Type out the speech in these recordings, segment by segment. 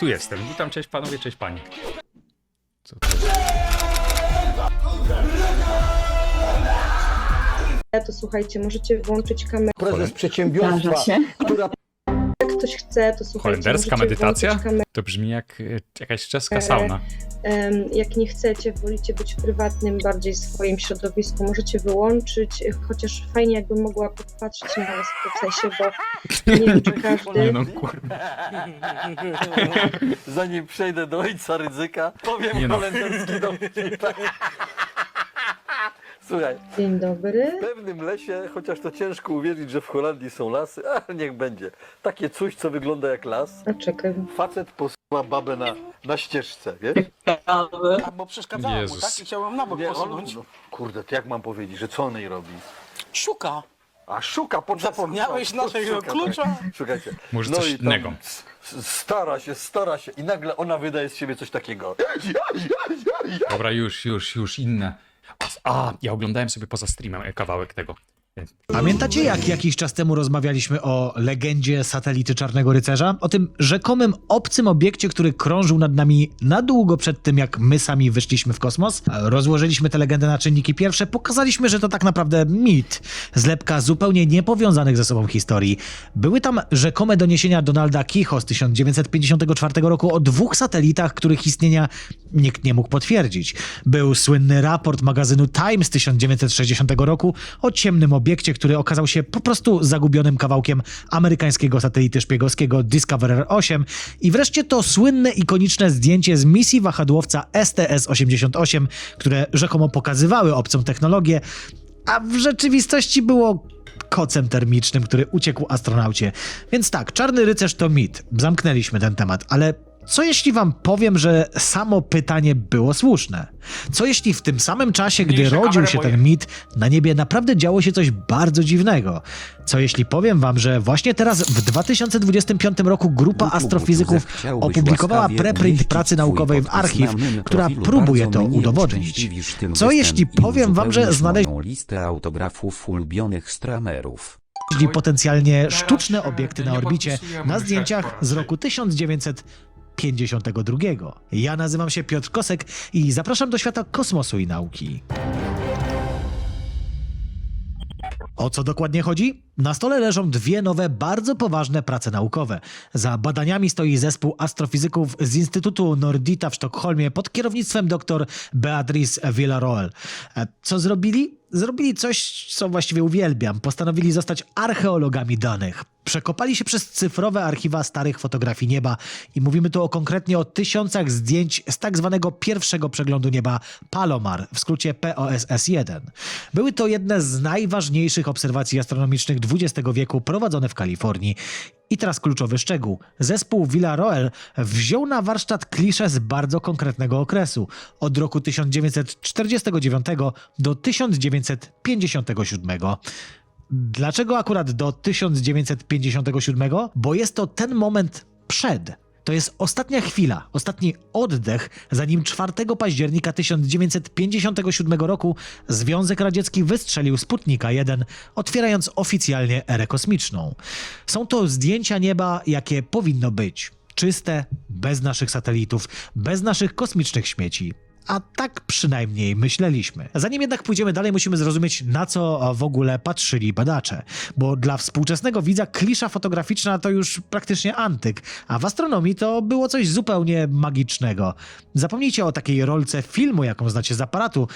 Tu jestem. Witam, cześć panowie, cześć pani. Co to jest? to słuchajcie, możecie włączyć kamerę. prezes przedsiębiorstwa, się. która ktoś chce, to słuchajcie, Holenderska medytacja? włączyć. To brzmi jak e, jakaś czeska sauna. Em, Jak nie chcecie, wolicie być w prywatnym, bardziej swoim środowisku, możecie wyłączyć, chociaż fajnie jakbym mogła popatrzeć na was w procesie, bo nie wiem, czy Nie każdy... no, kurwa. zanim przejdę do ojca ryzyka, powiem Nie no. holenderski dowcip. Słuchaj, Dzień dobry. w pewnym lesie, chociaż to ciężko uwierzyć, że w Holandii są lasy, a niech będzie. Takie coś, co wygląda jak las. A czekaj, Facet posyła babę na, na ścieżce, wiesz? A, bo przeszkadzałem mu, Jezus. tak? I chciałem na bok Nie, on, posunąć. no, kurde, to jak mam powiedzieć, że co on jej robi? Szuka. A szuka podczas... Zapomniałeś naszego szuka, klucza? tak. Słuchajcie. Może coś i tam innego. s- s- Stara się, stara się i nagle ona wydaje z siebie coś takiego. Dobra, już, już, już inne. A, ja oglądałem sobie poza streamem kawałek tego. Pamiętacie, jak jakiś czas temu rozmawialiśmy o legendzie satelity Czarnego Rycerza? O tym rzekomym obcym obiekcie, który krążył nad nami na długo przed tym, jak my sami wyszliśmy w kosmos? Rozłożyliśmy tę legendę na czynniki pierwsze, pokazaliśmy, że to tak naprawdę mit, zlepka zupełnie niepowiązanych ze sobą historii. Były tam rzekome doniesienia Donalda Kicho z 1954 roku o dwóch satelitach, których istnienia nikt nie mógł potwierdzić. Był słynny raport magazynu Time z 1960 roku o ciemnym obiekcie, który okazał się po prostu zagubionym kawałkiem amerykańskiego satelity szpiegowskiego Discoverer 8 i wreszcie to słynne, ikoniczne zdjęcie z misji wahadłowca STS-88, które rzekomo pokazywały obcą technologię, a w rzeczywistości było kocem termicznym, który uciekł astronaucie. Więc tak, Czarny Rycerz to mit. Zamknęliśmy ten temat, ale co jeśli wam powiem, że samo pytanie było słuszne? Co jeśli w tym samym czasie, gdy Mniejsze rodził się moje. ten mit, na niebie naprawdę działo się coś bardzo dziwnego? Co jeśli powiem wam, że właśnie teraz w 2025 roku grupa astrofizyków Józef, chciałbyś opublikowała łaskawie preprint umieścić pracy swój naukowej w podpis archiw, mym która profilu. próbuje Bardzo to mnie udowodnić. uszczęśliwisz tym Co jeśli występem i powiem wam, że uzupełnisz znaleźli moją listę autografów ulubionych stramerów. potencjalnie sztuczne obiekty na orbicie na zdjęciach z roku 1952. Ja nazywam się Piotr Kosek i zapraszam do świata kosmosu i nauki. O co dokładnie chodzi? Na stole leżą dwie nowe, bardzo poważne prace naukowe. Za badaniami stoi zespół astrofizyków z Instytutu Nordita w Sztokholmie pod kierownictwem dr Beatrice Villaroel. E, Co zrobili? Zrobili coś, co właściwie uwielbiam. Postanowili zostać archeologami danych. Przekopali się przez cyfrowe archiwa starych fotografii nieba i mówimy tu o konkretnie o tysiącach zdjęć z tak zwanego pierwszego przeglądu nieba Palomar, w skrócie POSS-1. Były to jedne z najważniejszych obserwacji astronomicznych XX wieku prowadzone w Kalifornii. I teraz kluczowy szczegół. Zespół Villaroel wziął na warsztat klisze z bardzo konkretnego okresu. Od roku 1949 do 1957. Dlaczego akurat do 1957? Bo jest to ten moment przed. To jest ostatnia chwila, ostatni oddech, zanim 4 października 1957 roku Związek Radziecki wystrzelił Sputnika 1, otwierając oficjalnie erę kosmiczną. Są to zdjęcia nieba, jakie powinno być. Czyste, bez naszych satelitów, bez naszych kosmicznych śmieci. A tak przynajmniej myśleliśmy. Zanim jednak pójdziemy dalej, musimy zrozumieć, na co w ogóle patrzyli badacze. Bo dla współczesnego widza klisza fotograficzna to już praktycznie antyk, a w astronomii to było coś zupełnie magicznego. Zapomnijcie o takiej rolce filmu, jaką znacie z aparatu.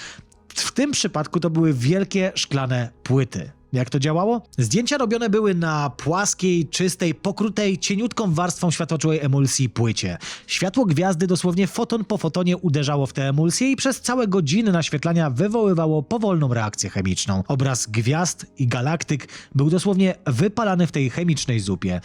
W tym przypadku to były wielkie szklane płyty. Jak to działało? Zdjęcia robione były na płaskiej, czystej, pokrutej, cieniutką warstwą światłoczułej emulsji płycie. Światło gwiazdy dosłownie foton po fotonie uderzało w tę emulsję i przez całe godziny naświetlania wywoływało powolną reakcję chemiczną. Obraz gwiazd i galaktyk był dosłownie wypalany w tej chemicznej zupie.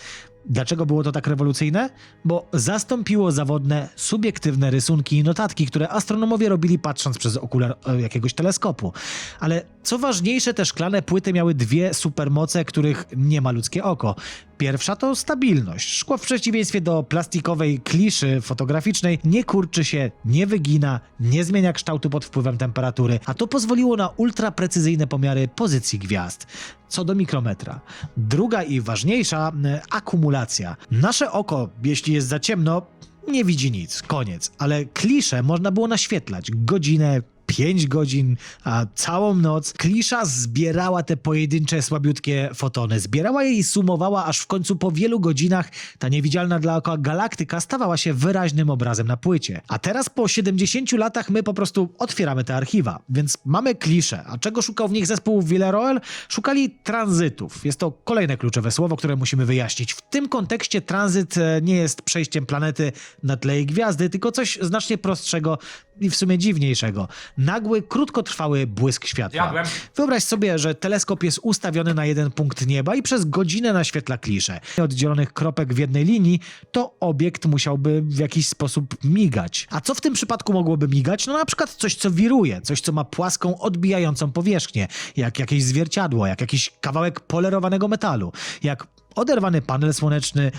Dlaczego było to tak rewolucyjne? Bo zastąpiło zawodne, subiektywne rysunki i notatki, które astronomowie robili patrząc przez okular e, jakiegoś teleskopu. Ale co ważniejsze, te szklane płyty miały dwie supermoce, których nie ma ludzkie oko. Pierwsza to stabilność. Szkło w przeciwieństwie do plastikowej kliszy fotograficznej nie kurczy się, nie wygina, nie zmienia kształtu pod wpływem temperatury, a to pozwoliło na ultraprecyzyjne pomiary pozycji gwiazd. Co do mikrometra. Druga i ważniejsza, e, akumulacja. Nasze oko, jeśli jest za ciemno, nie widzi nic, koniec. Ale kliszę można było naświetlać godzinę, 5 godzin, a całą noc. Klisza zbierała te pojedyncze, słabiutkie fotony. Zbierała je i sumowała, aż w końcu po wielu godzinach ta niewidzialna dla oka galaktyka stawała się wyraźnym obrazem na płycie. A teraz po 70 latach my po prostu otwieramy te archiwa. Więc mamy kliszę. A czego szukał w nich zespół Villarroel? Szukali tranzytów. Jest to kolejne kluczowe słowo, które musimy wyjaśnić. W tym kontekście tranzyt e, nie jest przejściem planety na tle jej gwiazdy, tylko coś znacznie prostszego i w sumie dziwniejszego. Nagły, krótkotrwały błysk światła. Wyobraź sobie, że teleskop jest ustawiony na jeden punkt nieba i przez godzinę naświetla kliszę. Oddzielonych kropek w jednej linii, to obiekt musiałby w jakiś sposób migać. A co w tym przypadku mogłoby migać? No na przykład coś, co wiruje, coś, co ma płaską, odbijającą powierzchnię, jak jakieś zwierciadło, jak jakiś kawałek polerowanego metalu, jak oderwany panel słoneczny,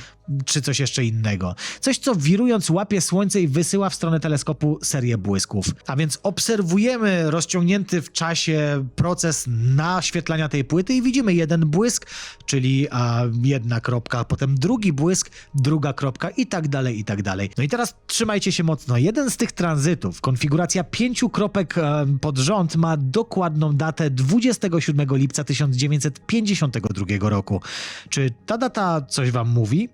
czy coś jeszcze innego. Coś, co wirując łapie słońce i wysyła w stronę teleskopu serię błysków. A więc obserwujemy rozciągnięty w czasie proces naświetlania tej płyty i widzimy jeden błysk, czyli a, jedna kropka, potem drugi błysk, druga kropka i tak dalej, i tak dalej. No i teraz trzymajcie się mocno. Jeden z tych tranzytów, konfiguracja pięciu kropek e, pod rząd, ma dokładną datę 27 lipca 1952 roku. Czy ta data coś wam mówi?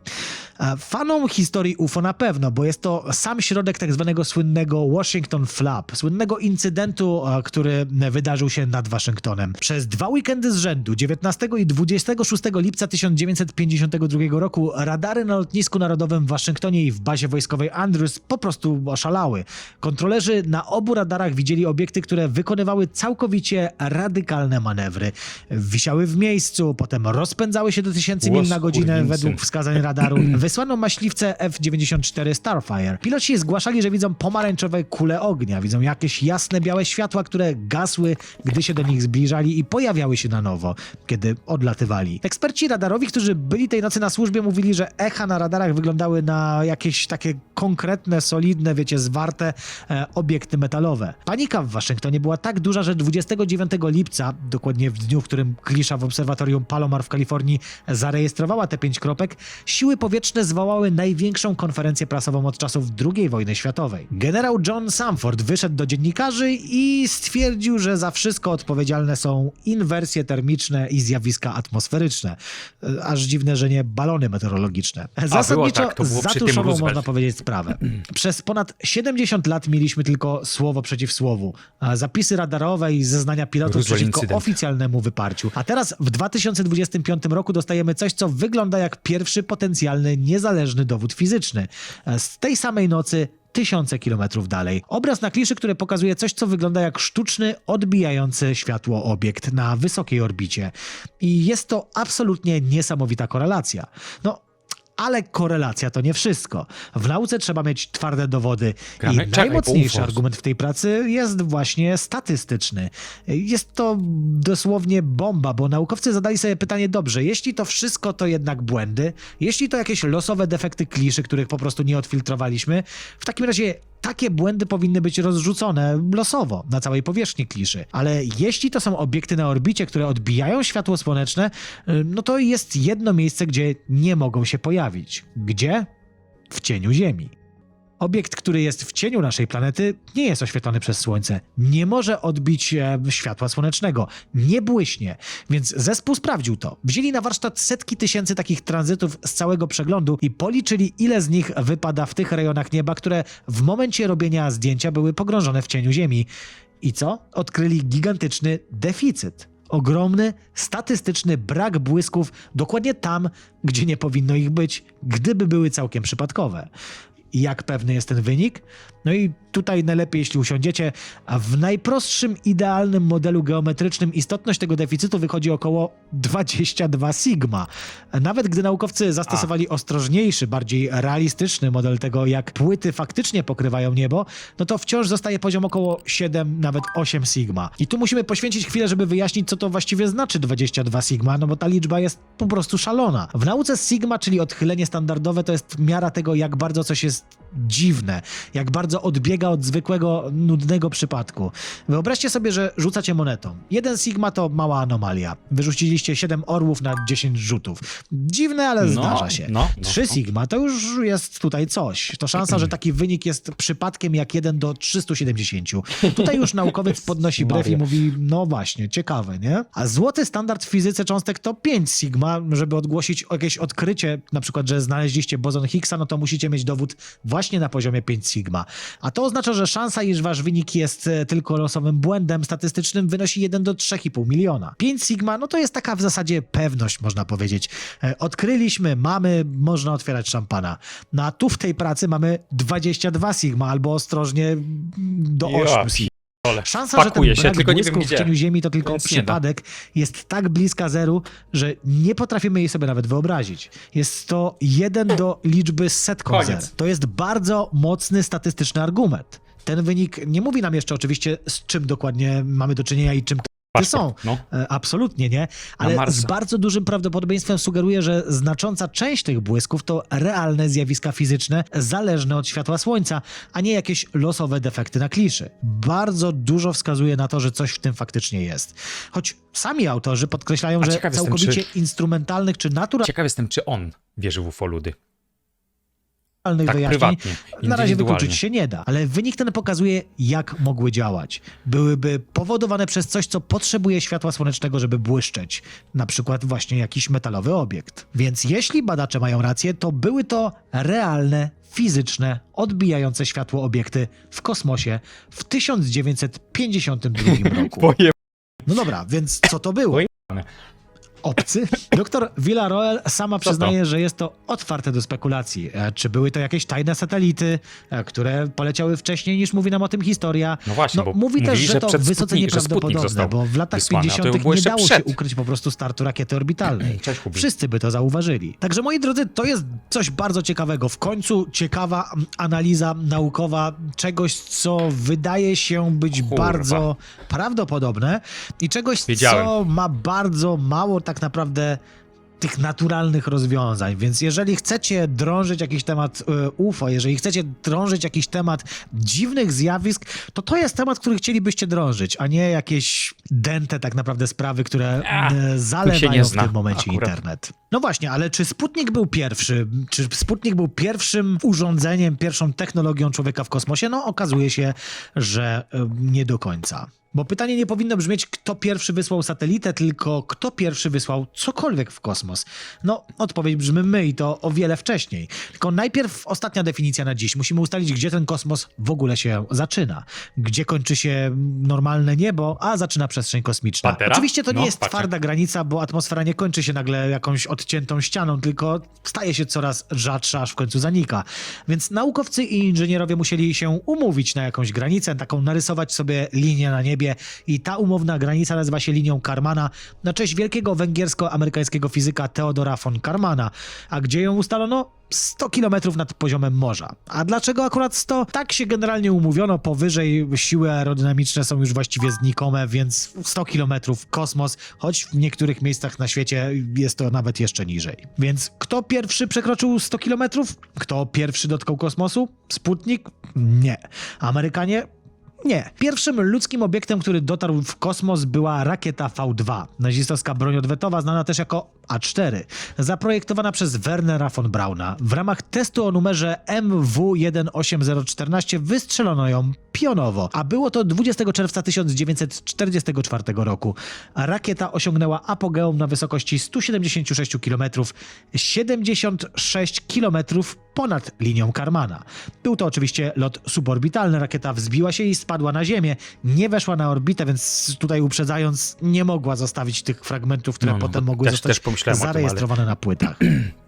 Fanom historii UFO na pewno, bo jest to sam środek tak zwanego słynnego Washington Flap, słynnego incydentu, który wydarzył się nad Waszyngtonem. Przez dwa weekendy z rzędu, 19 i 26 lipca 1952 roku, radary na lotnisku narodowym w Waszyngtonie i w bazie wojskowej Andrews po prostu oszalały. Kontrolerzy na obu radarach widzieli obiekty, które wykonywały całkowicie radykalne manewry. Wisiały w miejscu, potem rozpędzały się do tysięcy mil na godzinę według wskazań radaru. Wysłano maśliwce F-94 Starfire. Piloci zgłaszali, że widzą pomarańczowe kule ognia, widzą jakieś jasne białe światła, które gasły, gdy się do nich zbliżali i pojawiały się na nowo, kiedy odlatywali. Eksperci radarowi, którzy byli tej nocy na służbie, mówili, że echa na radarach wyglądały na jakieś takie konkretne, solidne, wiecie, zwarte e, obiekty metalowe. Panika w Waszyngtonie była tak duża, że 29 lipca, dokładnie w dniu, w którym Klisza w obserwatorium Palomar w Kalifornii zarejestrowała te pięć kropek, siły powietrzne zwołały największą konferencję prasową od czasów II wojny światowej. Generał John Samford wyszedł do dziennikarzy i stwierdził, że za wszystko odpowiedzialne są inwersje termiczne i zjawiska atmosferyczne. E, Aż dziwne, że nie balony meteorologiczne. Zasadniczo tak, zatuszową można powiedzieć sprawę. Przez ponad 70 lat mieliśmy tylko słowo przeciw słowu. Zapisy radarowe i zeznania pilotów Roosevelt przeciwko incydent. oficjalnemu wyparciu. A teraz w 2025 roku dostajemy coś, co wygląda jak pierwszy potencjalny niezależny dowód fizyczny. E, Z tej samej nocy tysiące kilometrów dalej. Obraz na kliszy, który pokazuje coś, co wygląda jak sztuczny, odbijający światło obiekt na wysokiej orbicie. I jest to absolutnie niesamowita korelacja. No, ale korelacja to nie wszystko. W nauce trzeba mieć twarde dowody. Gramy? I najmocniejszy argument w tej pracy jest właśnie statystyczny. Jest to dosłownie bomba, bo naukowcy zadali sobie pytanie, dobrze, jeśli to wszystko to jednak błędy, jeśli to jakieś losowe defekty kliszy, których po prostu nie odfiltrowaliśmy, w takim razie takie błędy powinny być rozrzucone losowo na całej powierzchni kliszy. Ale jeśli to są obiekty na orbicie, które odbijają światło słoneczne, no to jest jedno miejsce, gdzie nie mogą się pojawić. Gdzie? W cieniu Ziemi. Obiekt, który jest w cieniu naszej planety, nie jest oświetlony przez Słońce. Nie może odbić e, światła słonecznego. Nie błyśnie. Więc zespół sprawdził to. Wzięli na warsztat setki tysięcy takich tranzytów z całego przeglądu i policzyli, ile z nich wypada w tych rejonach nieba, które w momencie robienia zdjęcia były pogrążone w cieniu Ziemi. I co? Odkryli gigantyczny deficyt. Ogromny, statystyczny brak błysków dokładnie tam, gdzie nie powinno ich być, gdyby były całkiem przypadkowe. I jak pewny jest ten wynik? No i tutaj najlepiej, jeśli usiądziecie, a w najprostszym, idealnym modelu geometrycznym istotność tego deficytu wychodzi około 22 sigma. Nawet gdy naukowcy zastosowali ostrożniejszy, bardziej realistyczny model tego, jak płyty faktycznie pokrywają niebo, no to wciąż zostaje poziom około 7, nawet 8 sigma. I tu musimy poświęcić chwilę, żeby wyjaśnić, co to właściwie znaczy 22 sigma, no bo ta liczba jest po prostu szalona. W nauce sigma, czyli odchylenie standardowe, to jest miara tego, jak bardzo coś jest just dziwne, jak bardzo odbiega od zwykłego, nudnego przypadku. Wyobraźcie sobie, że rzucacie monetą. Jeden Sigma to mała anomalia. Wyrzuciliście 7 orłów na 10 rzutów. Dziwne, ale No, zdarza się. no, no, 3 no. Sigma to już jest tutaj coś. To szansa, że taki wynik jest przypadkiem jak 1 do 370. Tutaj już naukowiec podnosi brew i mówi, no właśnie, ciekawe, nie? A złoty standard w fizyce cząstek to 5 sigma. Żeby odgłosić jakieś odkrycie, na przykład, że znaleźliście bozon Higgsa, no to musicie mieć dowód właśnie na poziomie 5 sigma. A to oznacza, że szansa, iż wasz wynik jest e, tylko losowym błędem statystycznym wynosi 1 do 3,5 miliona. 5 sigma, no to jest taka w zasadzie pewność, można powiedzieć. E, Odkryliśmy, mamy, można otwierać szampana. No a tu w tej pracy mamy 22 sigma, albo ostrożnie do Ja 8 sigma. Ole, Szansa, że ten się, brak tylko nie wiem w cieniu Ziemi to tylko da. przypadek jest tak bliska zeru, że nie potrafimy jej sobie nawet wyobrazić. Jest to jeden do liczby setką zer. To jest bardzo mocny statystyczny argument. Ten wynik nie mówi nam jeszcze oczywiście, z czym dokładnie mamy do czynienia i czym te są. No. E, Absolutnie nie, ale z bardzo dużym prawdopodobieństwem sugeruje, że znacząca część tych błysków to realne zjawiska fizyczne zależne od światła słońca, a nie jakieś losowe defekty na kliszy. Bardzo dużo wskazuje na to, że coś w tym faktycznie jest. Choć sami autorzy podkreślają, że ciekaw jestem, całkowicie instrumentalnych czy naturalnych Ciekaw jestem, czy on wierzy w ufoludy. Tak wyjaśnień na razie wykluczyć się nie da. Ale wynik ten pokazuje, jak mogły działać. Byłyby powodowane przez coś, co potrzebuje światła słonecznego, żeby błyszczeć. Na przykład właśnie jakiś metalowy obiekt. Więc jeśli badacze mają rację, to były to realne, fizyczne, odbijające światło obiekty w kosmosie w 1952 roku. No dobra, więc co to było? Obcy? Doktor Villaroel sama przyznaje, że jest to otwarte do spekulacji. E, Czy były to jakieś tajne satelity, e, które poleciały wcześniej niż mówi nam o tym historia? No właśnie, bo mówi też, że że to wysoce Sputnik- nieprawdopodobne, bo w latach wysłany, a to 50. było nie dało się przed. ukryć po prostu startu rakiety orbitalnej. Cześć. Wszyscy by to zauważyli. Także moi drodzy, to jest coś bardzo ciekawego. W końcu ciekawa analiza naukowa czegoś, co wydaje się być Kurwa. bardzo prawdopodobne i czegoś, Wiedziałem. co ma bardzo mało tak naprawdę tych naturalnych rozwiązań. Więc jeżeli chcecie drążyć jakiś temat e, UFO, jeżeli chcecie drążyć jakiś temat dziwnych zjawisk, to to jest temat, który chcielibyście drążyć, a nie jakieś dęte tak naprawdę sprawy, które e, zalewają nie w tym momencie akurat. internet. No właśnie, ale czy Sputnik był pierwszy? Czy Sputnik był pierwszym urządzeniem, pierwszą technologią człowieka w kosmosie? No okazuje się, że e, nie do końca. Bo pytanie nie powinno brzmieć, kto pierwszy wysłał satelitę, tylko kto pierwszy wysłał cokolwiek w kosmos. No, odpowiedź brzmi my i to o wiele wcześniej. Tylko najpierw ostatnia definicja na dziś. Musimy ustalić, gdzie ten kosmos w ogóle się zaczyna. Gdzie kończy się normalne niebo, a zaczyna przestrzeń kosmiczna. Patera? Oczywiście to nie No, jest patrzę. twarda granica, bo atmosfera nie kończy się nagle jakąś odciętą ścianą, tylko staje się coraz rzadsza, aż w końcu zanika. Więc naukowcy i inżynierowie musieli się umówić na jakąś granicę, taką narysować sobie linię na niebie i ta umowna granica nazywa się linią Karmana na cześć wielkiego węgiersko-amerykańskiego fizyka Theodora von Karmana. A gdzie ją ustalono? 100 kilometrów nad poziomem morza. A dlaczego akurat 100? Tak się generalnie umówiono, powyżej siły aerodynamiczne są już właściwie znikome, więc 100 kilometrów kosmos, choć w niektórych miejscach na świecie jest to nawet jeszcze niżej. Więc kto pierwszy przekroczył 100 kilometrów? Kto pierwszy dotknął kosmosu? Sputnik? Nie. Amerykanie? Nie. Pierwszym ludzkim obiektem, który dotarł w kosmos była rakieta V2, nazistowska broń odwetowa, znana też jako A4, zaprojektowana przez Wernera von Brauna. W ramach testu o numerze MW18014 wystrzelono ją pionowo, a było to 20 czerwca 1944 roku. Rakieta osiągnęła apogeum na wysokości 176 km, 76 km ponad linią Karmana. Był to oczywiście lot suborbitalny, rakieta wzbiła się i spadła na Ziemię. Nie weszła na orbitę, więc tutaj uprzedzając, nie mogła zostawić tych fragmentów, które No, no, potem mogły też- zostać też ale- zarejestrowane na płytach.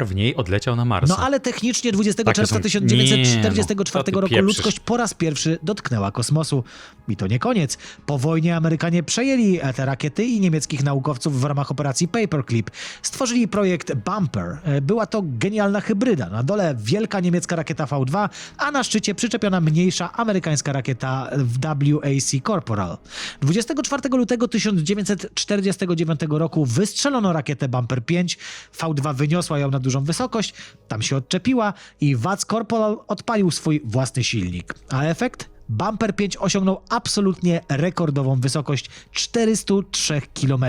w niej odleciał na Marsa. No ale technicznie 20 Takie czerwca są- 1944 Nie, no, ty roku pieprzysz. ludzkość po raz pierwszy dotknęła kosmosu. I to nie koniec. Po wojnie Amerykanie przejęli te rakiety i niemieckich naukowców w ramach operacji Paperclip stworzyli projekt Bumper. E, Była to genialna hybryda. Na dole wielka niemiecka rakieta V2, a na szczycie przyczepiona mniejsza amerykańska rakieta WAC Corporal. 24 lutego 1949 roku wystrzelono rakietę Bumper 5. V2 wyniosła ją nad dużą wysokość, tam się odczepiła i Vats Corporal odpalił swój własny silnik. A efekt? Bumper 5 osiągnął absolutnie rekordową wysokość 403 km.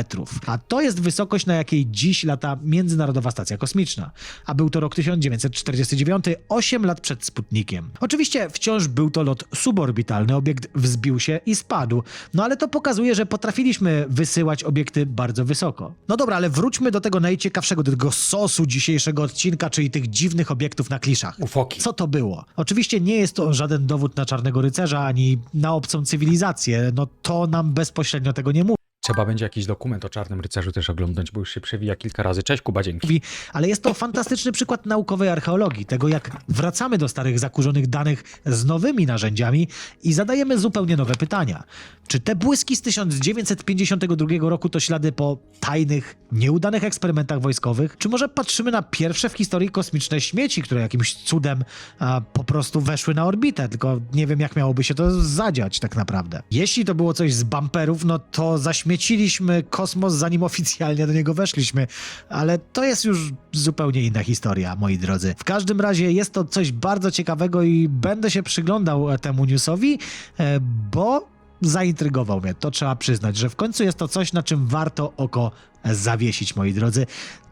A to jest wysokość, na jakiej dziś lata Międzynarodowa Stacja Kosmiczna. A był to rok 1949, 8 lat przed Sputnikiem. Oczywiście wciąż był to lot suborbitalny, obiekt wzbił się i spadł. No ale to pokazuje, że potrafiliśmy wysyłać obiekty bardzo wysoko. No dobra, ale wróćmy do tego najciekawszego, do tego sosu dzisiejszego odcinka, czyli tych dziwnych obiektów na kliszach. Ufoki. Co to było? Oczywiście nie jest to żaden dowód na czarnego rycerza ani na obcą cywilizację. No to nam bezpośrednio tego nie mówi. Trzeba będzie jakiś dokument o Czarnym Rycerzu też oglądać, bo już się przewija kilka razy. Cześć Kuba, dzięki. ale jest to fantastyczny przykład naukowej archeologii, tego jak wracamy do starych zakurzonych danych z nowymi narzędziami i zadajemy zupełnie nowe pytania. Czy te błyski z 1952 roku to ślady po tajnych, nieudanych eksperymentach wojskowych? Czy może patrzymy na pierwsze w historii kosmiczne śmieci, które jakimś cudem a, po prostu weszły na orbitę, tylko nie wiem jak miałoby się to zadziać tak naprawdę. Jeśli to było coś z bumperów, no to zaśmieciliśmy kosmos zanim oficjalnie do niego weszliśmy, ale to jest już zupełnie inna historia, moi drodzy. W każdym razie jest to coś bardzo ciekawego i będę się przyglądał e, temu newsowi, e, bo zaintrygował mnie. To trzeba przyznać, że w końcu jest to coś, na czym warto oko zawiesić, moi drodzy.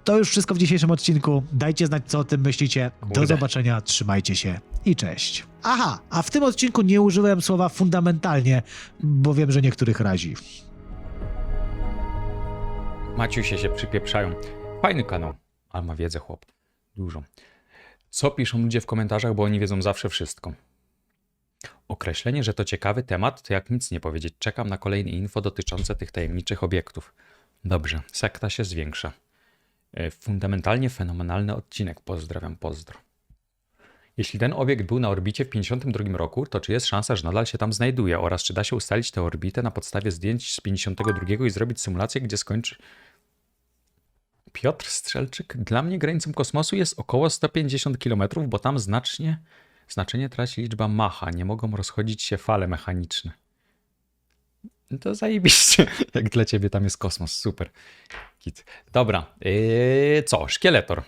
To już wszystko w dzisiejszym odcinku. Dajcie znać, co o tym myślicie. Do zobaczenia, trzymajcie się i cześć. Aha, a w tym odcinku nie użyłem słowa fundamentalnie, bo wiem, że niektórych razi. Maciusie się przypieprzają. Fajny kanał, ale ma wiedzę chłop. Dużo. Co piszą ludzie w komentarzach, bo oni wiedzą zawsze wszystko. Określenie, że to ciekawy temat, to jak nic nie powiedzieć. Czekam na kolejne info dotyczące tych tajemniczych obiektów. Dobrze, sekta się zwiększa. E, Fundamentalnie fenomenalny odcinek. Pozdrawiam, pozdro. Jeśli ten obiekt był na orbicie w 52 roku, to czy jest szansa, że nadal się tam znajduje oraz czy da się ustalić tę orbitę na podstawie zdjęć z 52 i zrobić symulację, gdzie skończy Piotr Strzelczyk, dla mnie granicą kosmosu jest około 150 km, bo tam znacznie, znaczenie traci liczba Macha, nie mogą rozchodzić się fale mechaniczne. No To zajebiście, jak dla ciebie tam jest kosmos, super. Kit. Dobra, yy, co, szkieletor.